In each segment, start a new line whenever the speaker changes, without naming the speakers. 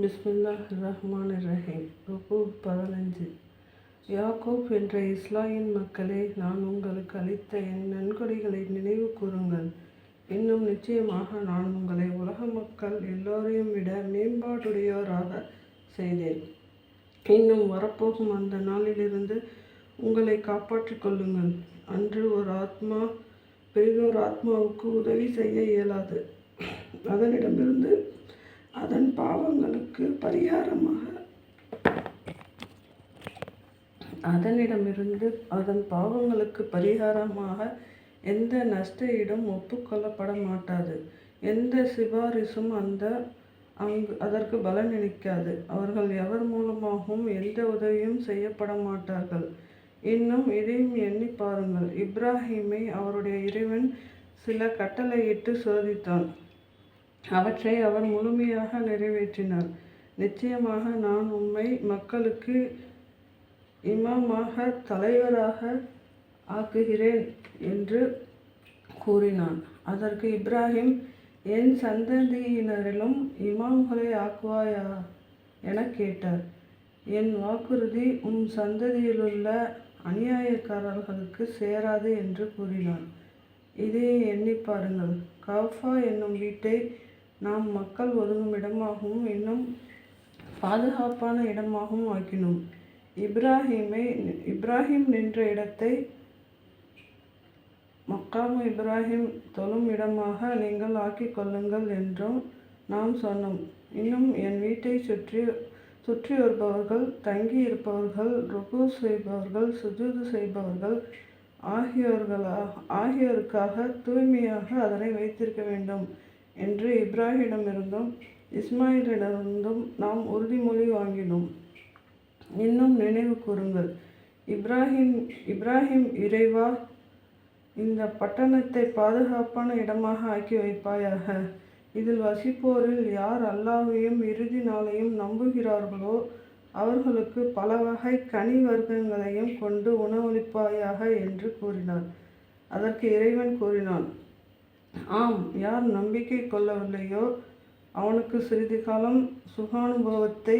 பிஸ்மில்லாஹ் ரஹ்மான் ரஹீம் ருக்கு பதினஞ்சு யாக்கூப் என்ற இஸ்லாயின் மக்களே நான் உங்களுக்கு அளித்த என் நன்கொடைகளை நினைவு கூறுங்கள். இன்னும் நிச்சயமாக நான் உங்களை உலக மக்கள் எல்லோரையும் விட மேம்பாடுடையோராக செய்தேன். இன்னும் வரப்போகும் அந்த நாளிலிருந்து உங்களை காப்பாற்றிக் கொள்ளுங்கள். அன்று ஒரு ஆத்மா பெரிதோர் ஆத்மாவுக்கு உதவி செய்ய இயலாது. அதனிடமிருந்து அதன் பாவங்களுக்கு பரிகாரமாக. அதனிடமிருந்து அதன் பாவங்களுக்கு பரிகாரமாக எந்த நஷ்ட இடம் ஒப்புக்கொள்ளப்பட மாட்டாது எந்த சிபாரிசும் அந்த அங்கு அதற்கு பலன் நினைக்காது. அவர்கள் எவர் மூலமாகவும் எந்த உதவியும் செய்யப்பட மாட்டார்கள் இன்னும் இதையும் எண்ணி பாருங்கள். இப்ராஹீமை அவருடைய இறைவன் சில கட்டளையிட்டு சோதித்தான். அவற்றை அவர் முழுமையாக நிறைவேற்றினார் நிச்சயமாக நான் உம்மை மக்களுக்கு இமாமாக தலைவராக ஆக்குகிறேன் என்று கூறினான். அதற்கு இப்ராஹிம் என் சந்ததியினரிலும் இமாம்களை ஆக்குவாயா? என கேட்டார். என் வாக்குறுதி உம் சந்ததியிலுள்ள அநியாயக்காரர்களுக்கு சேராது என்று கூறினான். இதை எண்ணி பாருங்கள். கஃபா என்னும் வீட்டை நாம் மக்கள் ஒதுங்கும் இடமாகவும் இன்னும் பாதுகாப்பான இடமாகவும் ஆக்கினோம். இப்ராஹீமை இப்ராஹிம் நின்ற இடத்தை மக்காமு இப்ராஹிம் தொழும் இடமாக நீங்கள் ஆக்கி கொள்ளுங்கள் என்றும் நாம் சொன்னோம். இன்னும் என் வீட்டை சுற்றி சுற்றி வருபவர்கள் தங்கி இருப்பவர்கள் ருக்கு செய்பவர்கள் சுஜூது செய்பவர்கள் ஆகியோர்களா ஆகியோருக்காக தூய்மையாக அதனை வைத்திருக்க வேண்டும். என்று இப்ராஹிமிடமிருந்தும் இஸ்மாயிலிடமிருந்தும் நாம் உறுதிமொழி வாங்கினோம். இன்னும் நினைவு கூறுங்கள் இப்ராஹிம் இப்ராஹிம் இறைவா இந்த பட்டணத்தை பாதுகாப்பான இடமாக ஆக்கி வைப்பாயாக. இதில் வசிப்போரில் யார் அல்லாஹையும் இறுதி நாளையும் நம்புகிறார்களோ அவர்களுக்கு பல வகை கனி வர்க்கங்களையும் கொண்டு உணவளிப்பாயாக என்று கூறினார். அதற்கு இறைவன் கூறினான் ஆம் யார் நம்பிக்கை கொள்ளவில்லையோ அவனுக்கு சிறிது காலம் சுகானுபவத்தை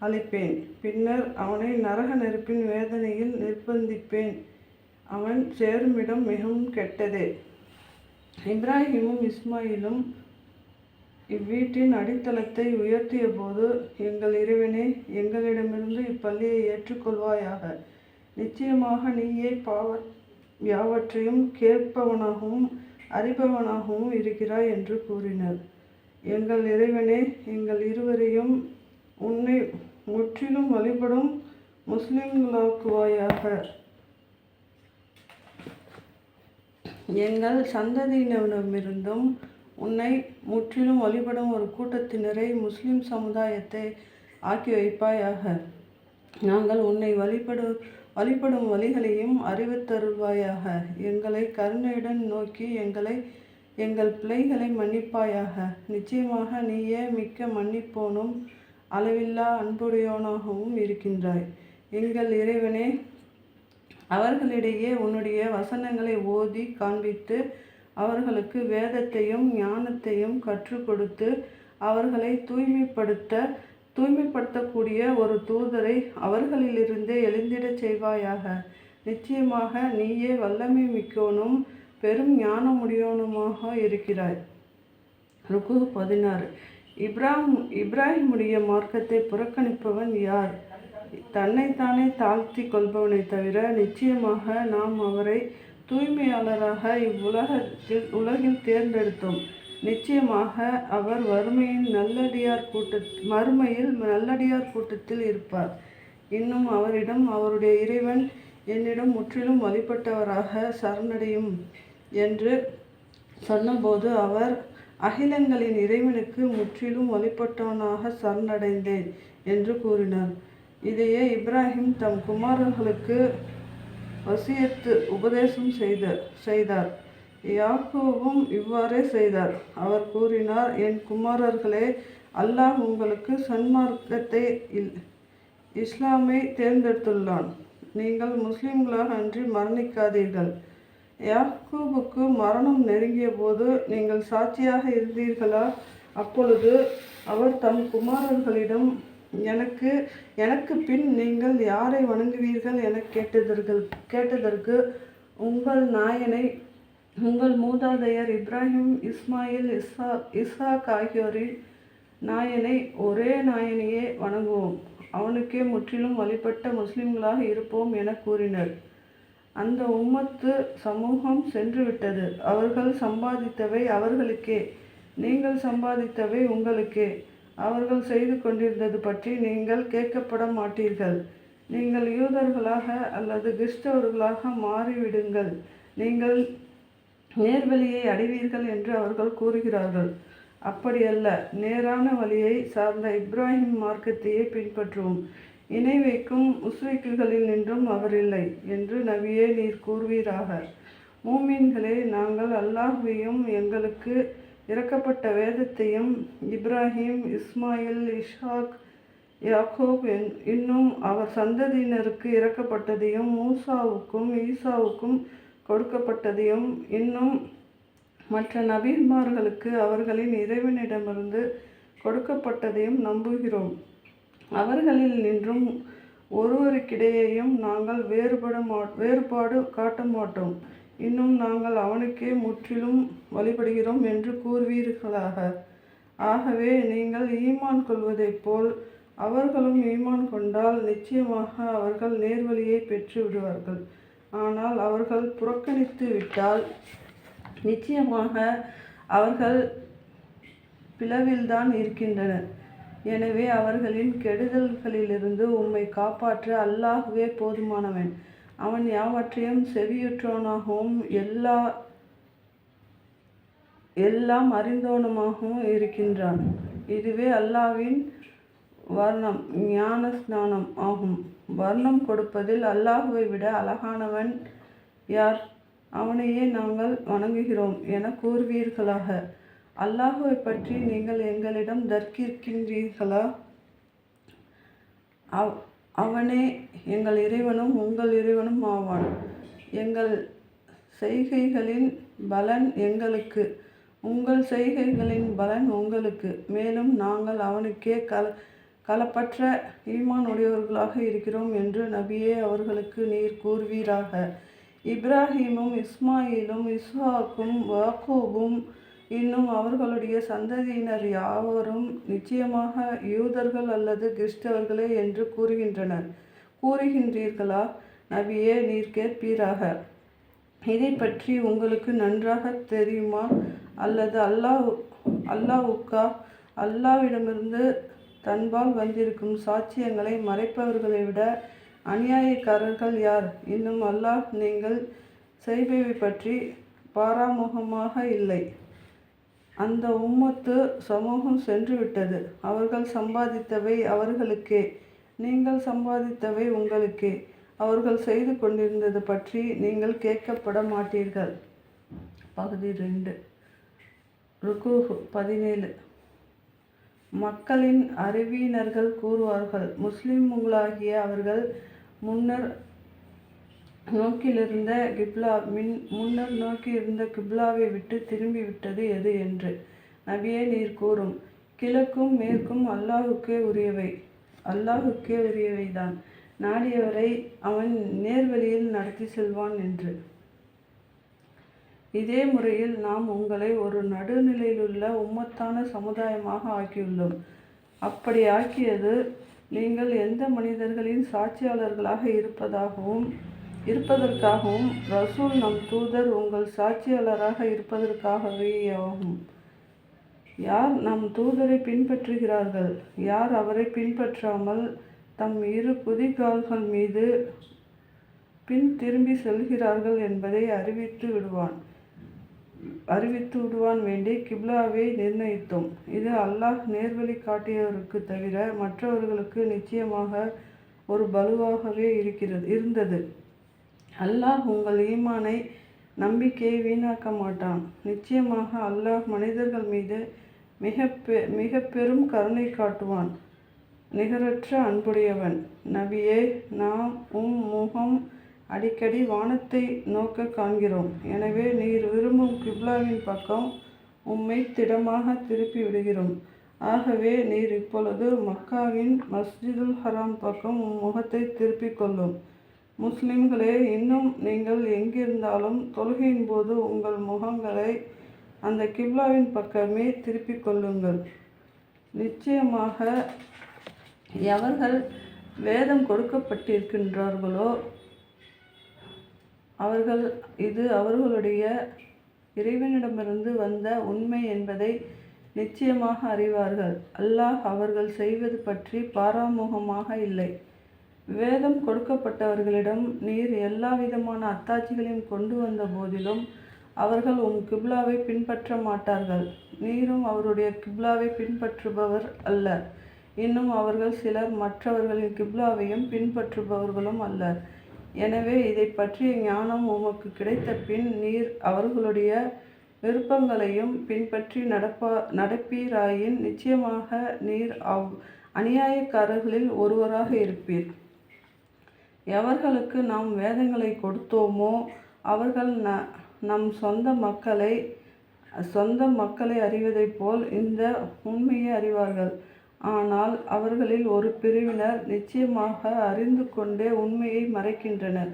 அளிப்பேன். பின்னர் அவனை நரக நெருப்பின் வேதனையில் நிர்பந்திப்பேன். அவன் சேருமிடம் மிகவும் கெட்டதே. இப்ராஹிமும் இஸ்மாயிலும் இவ்வீட்டின் அடித்தளத்தை உயர்த்திய போது எங்கள் இறைவனே எங்களிடமிருந்து இப்பள்ளியை ஏற்றுக்கொள்வாயாக. நிச்சயமாக நீயே பாவ யாவற்றையும் கேட்பவனாகவும் அறிபவனாகவும் இருக்கிறாய் என்று கூறினர். எங்கள் இறைவனே எங்கள் இருவரையும் உன்னை முற்றிலும் வழிபடும் முஸ்லிம்களாக்குவாயாக. எங்கள் சந்ததியினரிடமிருந்தும் உன்னை முற்றிலும் வழிபடும் ஒரு கூட்டத்தினரை முஸ்லிம் சமுதாயத்தை ஆக்கி வைப்பாயாக. நாங்கள் உன்னை வழிபடு வழிபடும் வழிகளையும் அறிவித்தருள்வாயாக எங்களை கருணையுடன் நோக்கி எங்களை எங்கள் பிள்ளைகளை மன்னிப்பாயாக. நிச்சயமாக நீயே மிக்க மன்னிப்போனும் அளவில்லா அன்புடையோனாகவும் இருக்கின்றாய். எங்கள் இறைவனே அவர்களிடையே உன்னுடைய வசனங்களை ஓதி காண்பித்து அவர்களுக்கு வேதத்தையும் ஞானத்தையும் கற்றுக் கொடுத்து அவர்களை தூய்மைப்படுத்த தூய்மைப்படுத்தக்கூடிய ஒரு தூதரை அவர்களிலிருந்தே எழுந்திடச் செய்வாயாக. நிச்சயமாக நீயே வல்லமை மிக்கோனும் பெரும் ஞானமுடையவனுமாக இருக்கிறாய். ருக்கு பதினாறு. இப்ராஹிம் இப்ராஹிமுடைய மார்க்கத்தை புறக்கணிப்பவன் யார்? தன்னைத்தானே தாழ்த்தி கொள்பவனை தவிர நிச்சயமாக நாம் அவரை தூய்மையாளராக இவ்வுலகத்தில் உலகில் தேர்ந்தெடுத்தோம். நிச்சயமாக அவர் வறுமையின் நல்லடியார் கூட்ட மறுமையில் நல்லடியார் கூட்டத்தில் இருப்பார். இன்னும் அவரிடம் அவருடைய இறைவன் என்னிடம் முற்றிலும் வழிபட்டவராக சரணடையும் என்று சொன்னபோது அவர் அகிலங்களின் இறைவனுக்கு முற்றிலும் வழிபட்டவனாக சரணடைந்தேன் என்று கூறினார். இதையே இப்ராஹிம் தம் குமாரர்களுக்கு வசியத்து உபதேசம் செய்த செய்தார். யாக்கோவும் இவ்வாறே செய்தார். அவர் கூறினார் என் குமாரர்களே அல்லாஹ் உங்களுக்கு சன்மார்க்கத்தை இல் இஸ்லாமை தேர்ந்தெடுத்துள்ளான். நீங்கள் முஸ்லிம்களாக அன்றி மரணிக்காதீர்கள். யாக்கூபுக்கு மரணம் நெருங்கிய போது நீங்கள் சாட்சியாக இருந்தீர்களா? அப்பொழுது அவர் தம் குமாரர்களிடம் எனக்கு எனக்கு பின் நீங்கள் யாரை வணங்குவீர்கள்? என கேட்டதற்கு கேட்டதற்கு உங்கள் நாயனை உங்கள் மூதாதையர் இப்ராஹிம் இஸ்மாயில் இஸ்ஹா இஸ்ஹாக் ஆகியோரின் நாயனை ஒரே நாயனையே வணங்குவோம். அவனுக்கே முற்றிலும் வழிபட்ட முஸ்லிம்களாக இருப்போம் என கூறினர். அந்த உம்மத்து சமூகம் சென்றுவிட்டது. அவர்கள் சம்பாதித்தவை அவர்களுக்கே. நீங்கள் சம்பாதித்தவை உங்களுக்கே. அவர்கள் செய்து கொண்டிருந்தது பற்றி நீங்கள் கேட்கப்பட மாட்டீர்கள். நீங்கள் யூதர்களாக அல்லது கிறிஸ்தவர்களாக மாறிவிடுங்கள். நீங்கள் நேர்வழியை அடைவீர்கள் என்று அவர்கள் கூறுகிறார்கள். அப்படியல்ல நேரான வழியை சார்ந்த இப்ராஹிம் மார்க்கத்தையே பின்பற்றுவோம். இணை வைக்கும் முஸ்லிக்குகளில் நின்றும் அவர் இல்லை என்று நபியே நீர் கூறுவீராக. மூமீன்களே நாங்கள் அல்லாஹ்வையும் எங்களுக்கு இறக்கப்பட்ட வேதத்தையும் இப்ராஹிம் இஸ்மாயில் இஷாக் யாக்கோப் இன்னும் அவர் சந்ததியினருக்கு இறக்கப்பட்டதையும் மூசாவுக்கும் ஈசாவுக்கும் கொடுக்கப்பட்டதையும் இன்னும் மற்ற நபிமார்களுக்கு அவர்களின் இறைவனிடமிருந்து கொடுக்கப்பட்டதையும் நம்புகிறோம். அவர்களில் நின்றும் ஒருவருக்கிடையேயும் நாங்கள் வேறுபட மா வேறுபாடு காட்ட மாட்டோம். இன்னும் நாங்கள் அவனுக்கே முற்றிலும் வழிபடுகிறோம் என்று கூறுவீர்களாக. ஆகவே நீங்கள் ஈமான் கொள்வதைப் போல் அவர்களும் ஈமான் கொண்டால் நிச்சயமாக அவர்கள் நேர்வழியை பெற்று விடுவார்கள். ஆனால் அவர்கள் புறக்கணித்து விட்டால் நிச்சயமாக அவர்கள் பிளவில்தான் இருக்கின்றனர். எனவே அவர்களின் கெடுதல்களிலிருந்து உம்மை காப்பாற்ற அல்லாகவே போதுமானவன். அவன் யாவற்றையும் செவியுற்றவனாகவும் எல்லா எல்லாம் அறிந்தவனுமாகவும் இருக்கின்றான். இதுவே அல்லாஹ்வின் வர்ணம் ஞான ஸ்நானம் ஆகும். வர்ணம் கொடுப்பதில் அல்லாஹுவை விட அழகானவன் யார்? அவனையே நாங்கள் வணங்குகிறோம் என கூறுவீர்களாக. அல்லாஹுவை பற்றி நீங்கள் எங்களிடம் தர்க்கிருக்கின்றீர்களா அவ் அவனே எங்கள் இறைவனும் உங்கள் இறைவனும் ஆவான். எங்கள் செய்கைகளின் பலன் எங்களுக்கு. உங்கள் செய்கைகளின் பலன் உங்களுக்கு. மேலும் நாங்கள் அவனுக்கே கல களப்பற்ற ஈமான் உடையவர்களாக இருக்கிறோம் என்று நபியே அவர்களுக்கு நீர் கூறுவீராக. இப்ராஹீமும் இஸ்மாயிலும் இஸ்ஹாக்கும் வாக்கூபும் இன்னும் அவர்களுடைய சந்ததியினர் யாவரும் நிச்சயமாக யூதர்கள் அல்லது கிறிஸ்தவர்களே என்று கூறுகின்றனர். கூறுகின்றீர்களா? நபியே நீர் கேட்பீராக. இதை பற்றி உங்களுக்கு நன்றாக தெரியுமா? அல்லது அல்லாஹ் அல்லாஹ்வுக்கா? அல்லாஹ்விடமிருந்து தன்பால் வந்திருக்கும் சாட்சியங்களை மறைப்பவர்களை விட அநியாயக்காரர்கள் யார்? இன்னும் அல்லாஹ் நீங்கள் செய்பவை பற்றி பாராமுகமாக இல்லை. அந்த உம்மத்து சமூகம் சென்றுவிட்டது. அவர்கள் சம்பாதித்தவை அவர்களுக்கே. நீங்கள் சம்பாதித்தவை உங்களுக்கே. அவர்கள் செய்து கொண்டிருந்தது பற்றி நீங்கள் கேட்கப்பட மாட்டீர்கள். பகுதி ரெண்டு. ருக்கு பதினேழு. மக்களின் அறிவியினர்கள் கூறுவார்கள். முஸ்லிம்களாகிய அவர்கள் முன்னர் நோக்கிலிருந்த கிப்லா மின் முன்னர் நோக்கியிருந்த கிப்லாவை விட்டு திரும்பிவிட்டது எது என்று நபியே நீர் கூறும். கிழக்கும் மேற்கும் அல்லாஹுக்கே உரியவை. அல்லாஹுக்கே உரியவைதான். நாடியவரை அவன் நேர்வழியில் நடத்தி செல்வான் என்று. இதே முறையில் நாம் உங்களை ஒரு நடுநிலையிலுள்ள உம்மத்தான சமுதாயமாக ஆக்கியுள்ளோம். அப்படி ஆக்கியது நீங்கள் எந்த மனிதர்களின் சாட்சியாளர்களாக இருப்பதாகவும் இருப்பதற்காகவும் ரசூல் நம் தூதர் உங்கள் சாட்சியாளராக இருப்பதற்காகவே ஆகும். யார் நம் தூதரை பின்பற்றுகிறார்கள்? யார் அவரை பின்பற்றாமல் தம் இரு குதிகால்கள் மீது பின் திரும்பி செல்கிறார்கள் என்பதை அறிவித்து விடுவான். அறிவித்து விடுவான் வேண்டி கிப்லாவை நிர்ணயித்தோம். இது அல்லாஹ் நேர்வழி காட்டியவருக்கு தவிர மற்றவர்களுக்கு நிச்சயமாக ஒரு பலுவாகவே இருக்கிறது இருந்தது. அல்லாஹ் உங்கள் ஈமானை நம்பிக்கையை வீணாக்க மாட்டான். நிச்சயமாக அல்லாஹ் மனிதர்கள் மீது மிக பெ மிக பெரும் கருணை காட்டுவான். நிகரற்ற அன்புடையவன். நபியே நாம் உம் முகம் அடிக்கடி வானத்தை நோக்க காண்கிறோம். எனவே நீர் விரும்பும் கிப்லாவின் பக்கம் உம்மை திடமாக திருப்பி விடுகிறோம். ஆகவே நீர் இப்பொழுது மக்காவின் மஸ்ஜிதுல் ஹராம் பக்கம் உம் முகத்தை திருப்பிக் கொள்ளும். முஸ்லிம்களே இன்னும் நீங்கள் எங்கிருந்தாலும் தொழுகையின் போது உங்கள் முகங்களை அந்த கிப்லாவின் பக்கமே திருப்பிக் கொள்ளுங்கள். நிச்சயமாக எவர்கள் வேதம் கொடுக்கப்பட்டிருக்கின்றார்களோ அவர்கள் இது அவர்களுடைய இறைவனிடமிருந்து வந்த உண்மை என்பதை நிச்சயமாக அறிவார்கள். அல்லாஹ் அவர்கள் செய்வது பற்றி பாராமுகமாக இல்லை. வேதம் கொடுக்கப்பட்டவர்களிடம் நீர் எல்லா விதமான அத்தாட்சிகளையும் கொண்டு வந்த போதிலும் அவர்கள் உன் கிப்லாவை பின்பற்ற மாட்டார்கள். நீரும் அவருடைய கிப்லாவை பின்பற்றுபவர் அல்ல இன்னும் அவர்கள் சிலர் மற்றவர்களின் கிப்லாவையும் பின்பற்றுபவர்களும் அல்ல எனவே இதை பற்றிய ஞானம் உமக்கு கிடைத்த பின் நீர் அவர்களுடைய விருப்பங்களையும் பின்பற்றி நடப்பா நடப்பீராயின் நிச்சயமாக நீர் அவ் அநியாயக்காரர்களில் ஒருவராக இருப்பீர். எவர்களுக்கு நாம் வேதங்களை கொடுத்தோமோ அவர்கள் ந நம் சொந்த மக்களை சொந்த மக்களை அறிவதைப் போல் இந்த உண்மையை அறிவார்கள். ஆனால் அவர்களில் ஒரு பிரிவினர் நிச்சயமாக அறிந்து கொண்டே உண்மையை மறைக்கின்றனர்.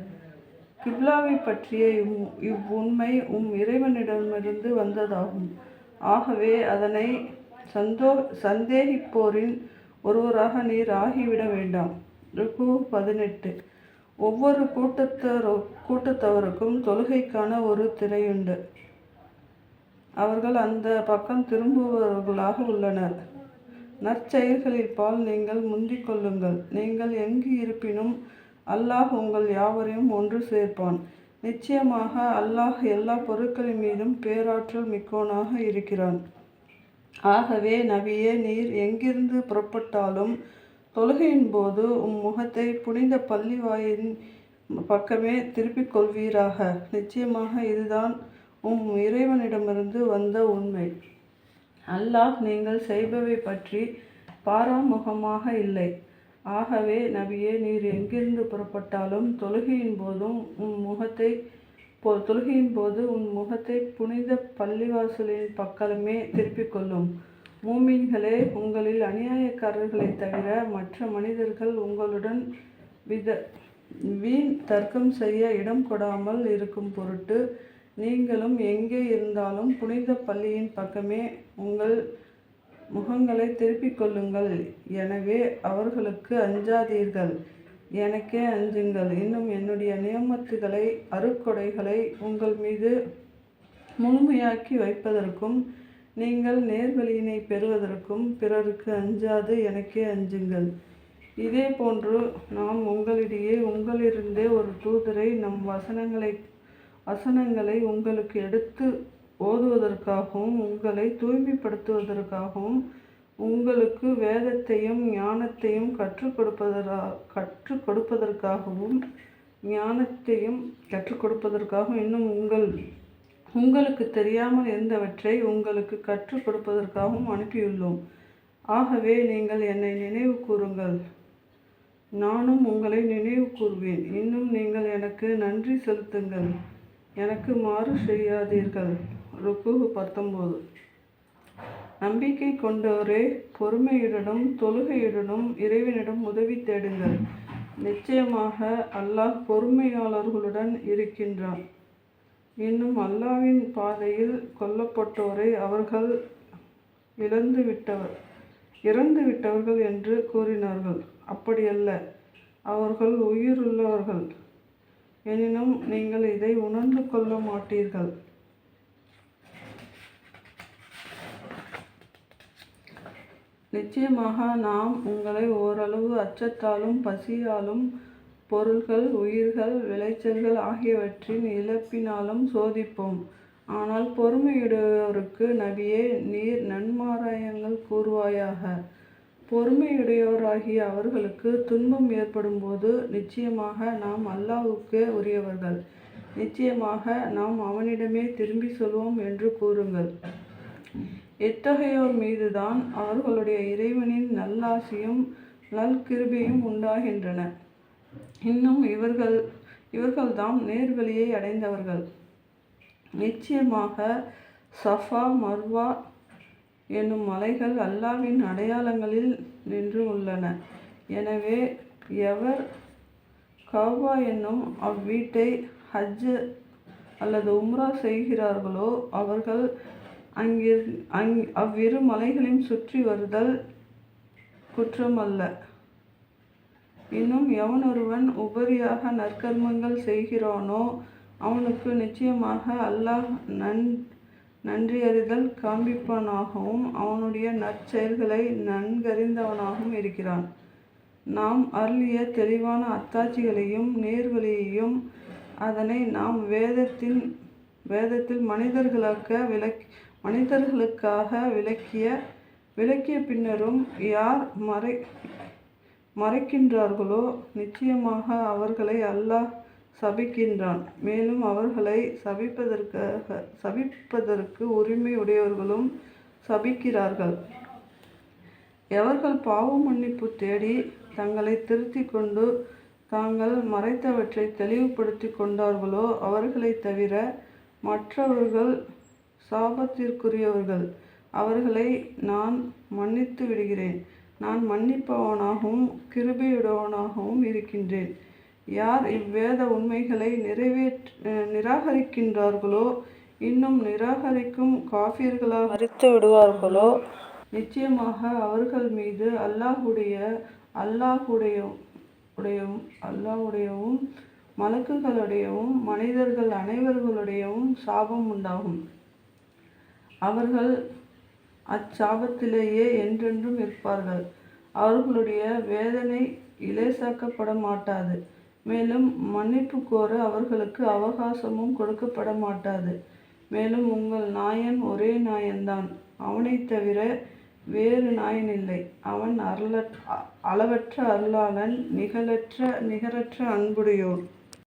கிப்லாவை பற்றிய இவ் இவ்வுண்மை உம் இறைவனிடமிருந்து வந்ததாகும். ஆகவே அதனை சந்தோ சந்தேகிப்போரின் ஒருவராக நீர் ஆகிவிட வேண்டாம். ருக்கு பதினெட்டு. ஒவ்வொரு கூட்டத்தரோ கூட்டத்தவருக்கும் தொழுகைக்கான ஒரு திரையுண்டு. அவர்கள் அந்த பக்கம் திரும்புபவர்களாக உள்ளனர். நற்செயல்களில் பால் நீங்கள் முந்திக் கொள்ளுங்கள். நீங்கள் எங்கு இருப்பினும் அல்லாஹ் உங்கள் யாவரையும் ஒன்று சேர்ப்பான். நிச்சயமாக அல்லாஹ் எல்லா பொருட்களின் மீதும் பேராற்றல் மிக்கோனாக இருக்கிறான். ஆகவே நபியே நீர் எங்கிருந்து புறப்பட்டாலும் தொழுகையின் போது உம் முகத்தை புனித பள்ளிவாயின் பக்கமே திருப்பிக் கொள்வீராக. நிச்சயமாக இதுதான் உம் இறைவனிடமிருந்து வந்த உண்மை. அல்லாஹ் நீங்கள் செய்பவை பற்றி பாராமுகமாக இல்லை. ஆகவே நபியே நீர் எங்கிருந்து புறப்பட்டாலும் தொழுகையின் போதும் உன் முகத்தை போ தொழுகையின் போது உன் முகத்தை புனித பள்ளிவாசலின் பக்கமே திருப்பிக் கொள்ளும். மூமீன்களே உங்களில் அநியாயக்காரர்களை தவிர மற்ற மனிதர்கள் உங்களுடன் வித வீண் தர்க்கம் செய்ய இடம் கொடாமல் இருக்கும் பொருட்டு நீங்களும் எங்கே இருந்தாலும் புனித பள்ளியின் பக்கமே உங்கள் முகங்களை திருப்பிக் கொள்ளுங்கள். எனவே அவர்களுக்கு அஞ்சாதீர்கள். எனக்கே அஞ்சுங்கள். இன்னும் என்னுடைய நியமத்துகளை அருக்கொடைகளை உங்கள் மீது முழுமையாக்கி வைப்பதற்கும் நீங்கள் நேர்வழியினை பெறுவதற்கும் பிறருக்கு அஞ்சாது எனக்கே அஞ்சுங்கள். இதே போன்று நாம் உங்களிடையே உங்களிருந்தே ஒரு தூதரை நம் வசனங்களை வசனங்களை உங்களுக்கு எடுத்து ஓதுவதற்காகவும் உங்களை தூய்மைப்படுத்துவதற்காகவும் உங்களுக்கு வேதத்தையும் ஞானத்தையும் கற்றுக் கொடுப்பதா கற்றுக் கொடுப்பதற்காகவும் ஞானத்தையும் கற்றுக் கொடுப்பதற்காகவும் இன்னும் உங்கள் உங்களுக்கு தெரியாமல் இருந்தவற்றை உங்களுக்கு கற்றுக் கொடுப்பதற்காகவும் அனுப்பியுள்ளோம். ஆகவே நீங்கள் என்னை நினைவு கூறுங்கள். நானும் உங்களை நினைவு கூறுவேன். இன்னும் நீங்கள் எனக்கு நன்றி செலுத்துங்கள். எனக்கு மாறு செய்யாதீர்கள். ருக்கு பத்தொம்போது நம்பிக்கை கொண்டவரே பொறுமையுடனும் தொழுகையுடனும் இறைவனிடம் உதவி தேடுங்கள். நிச்சயமாக அல்லாஹ் பொறுமையாளர்களுடன் இருக்கின்றான். இன்னும் அல்லாவின் பாதையில் கொல்லப்பட்டோரை அவர்கள் இழந்து விட்டவர் இறந்து விட்டவர்கள் என்று கூறினார்கள். அப்படியல்ல அவர்கள் உயிருள்ளவர்கள். எனினும் நீங்கள் இதை உணர்ந்து கொள்ள மாட்டீர்கள். நிச்சயமாக நாம் உங்களை ஓரளவு அச்சத்தாலும் பசியாலும் பொருள்கள் உயிர்கள் விளைச்சல்கள் ஆகியவற்றின் இழப்பினாலும் சோதிப்போம். ஆனால் பொறுமையுடையோருக்கு நபியே நீர் நன்மாராயங்கள் கூறுவாயாக. பொறுமையுடையோராகிய அவர்களுக்கு துன்பம் ஏற்படும்போது நிச்சயமாக நாம் அல்லாவுக்கே உரியவர்கள். நிச்சயமாக நாம் அவனிடமே திரும்பி சொல்வோம் என்று கூறுங்கள். எத்தகையோர் மீதுதான் அவர்களுடைய இறைவனின் நல்லாசியும் நல்கிருபையும் உண்டாகின்றன. இன்னும் இவர்கள் இவர்கள்தாம் நேர்வழியை அடைந்தவர்கள். நிச்சயமாக சஃபா மர்வா என்னும் மலைகள் அல்லாவின் அடையாளங்களில் நின்று உள்ளன. எனவே எவர் கவ்வா என்னும் அவ்வீட்டை ஹஜ் அல்லது உம்ரா செய்கிறார்களோ அவர்கள் அங்கிரு அங் அவ்விரு மலைகளையும் சுற்றி வருதல் குற்றமல்ல. இன்னும் எவனொருவன் உபரியாக நற்கர்மங்கள் செய்கிறானோ அவனுக்கு நிச்சயமாக அல்லாஹ் நன் நன்றியறிதல் காண்பிப்பவனாகவும் அவனுடைய நற்செயல்களை நன்கறிந்தவனாகவும் இருக்கிறான். நாம் அருளிய தெளிவான அத்தாட்சிகளையும் நேர்வழியையும் அதனை நாம் வேதத்தின் வேதத்தில் மனிதர்களாக விளக் மனிதர்களுக்காக விளக்கிய விளக்கிய பின்னரும் யார் மறை மறைக்கின்றார்களோ நிச்சயமாக அவர்களை அல்லாஹ் சபிக்கின்றான். மேலும் அவர்களை சபிப்பதற்காக சபிப்பதற்கு உரிமையுடையவர்களும் சபிக்கிறார்கள். எவர்கள் பாவ மன்னிப்பு தேடி தங்களை திருத்தி கொண்டு தாங்கள் மறைத்தவற்றை தெளிவுபடுத்தி கொண்டார்களோ அவர்களை தவிர மற்றவர்கள் சாபத்திற்குரியவர்கள். அவர்களை நான் மன்னித்து விடுகிறேன். நான் மன்னிப்பவனாகவும் கிருபையுடவனாகவும் இருக்கின்றேன். யார் இவ்வேத உண்மைகளை நிறைவேற்ற நிராகரிக்கின்றார்களோ இன்னும் நிராகரிக்கும் காஃபியர்களாக மறித்து விடுவார்களோ? நிச்சயமாக அவர்கள் மீது அல்லாஹுடைய அல்லாஹுடைய உடையவும் அல்லாஹுடையவும் மலக்குகளுடையவும் மனிதர்கள் அனைவர்களுடையவும் சாபம் உண்டாகும். அவர்கள் அச்சாபத்திலேயே என்றென்றும் இருப்பார்கள். அவர்களுடைய வேதனை இலேசாக்கப்பட மாட்டாது. மேலும் மன்னிப்பு கோர அவர்களுக்கு அவகாசமும் கொடுக்கப்பட மாட்டாது மேலும் உங்கள் நாயன் ஒரே நாயன்தான். அவனைத் தவிர வேறு நாயன் இல்லை அவன் அருள அளவற்ற அருளாளன் நிகழற்ற நிகரற்ற அன்புடையோன்.